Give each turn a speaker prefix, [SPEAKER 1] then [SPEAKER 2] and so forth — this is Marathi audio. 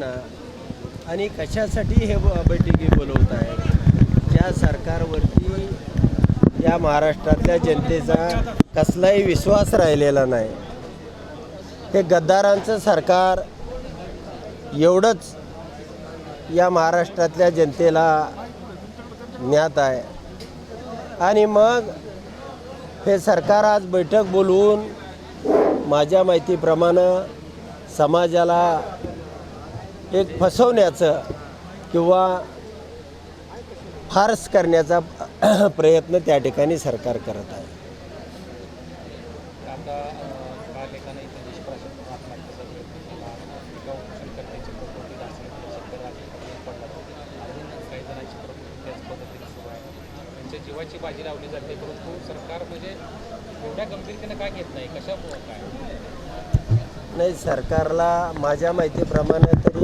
[SPEAKER 1] ना? आणि कशासाठी हे बैठकी बोलवत आहेत? ज्या सरकारवरती या महाराष्ट्रातल्या जनतेचा कसलाही विश्वास राहिलेला नाही. हे गद्दारांचं सरकार एवढंच या महाराष्ट्रातल्या जनतेला ज्ञात आहे. आणि मग हे सरकार आज बैठक बोलवून माझ्या माहितीप्रमाणे समाजाला एक फसवण्याचं किंवा फार्स करण्याचा प्रयत्न त्या ठिकाणी सरकार करत आहे.
[SPEAKER 2] जीवाची बाजी लावली जाते परंतु सरकार म्हणजे एवढ्या गंभीरतेनं काय घेत नाही? कशामुळं काय?
[SPEAKER 1] नाही सरकारला माझ्या माहितीप्रमाणे तरी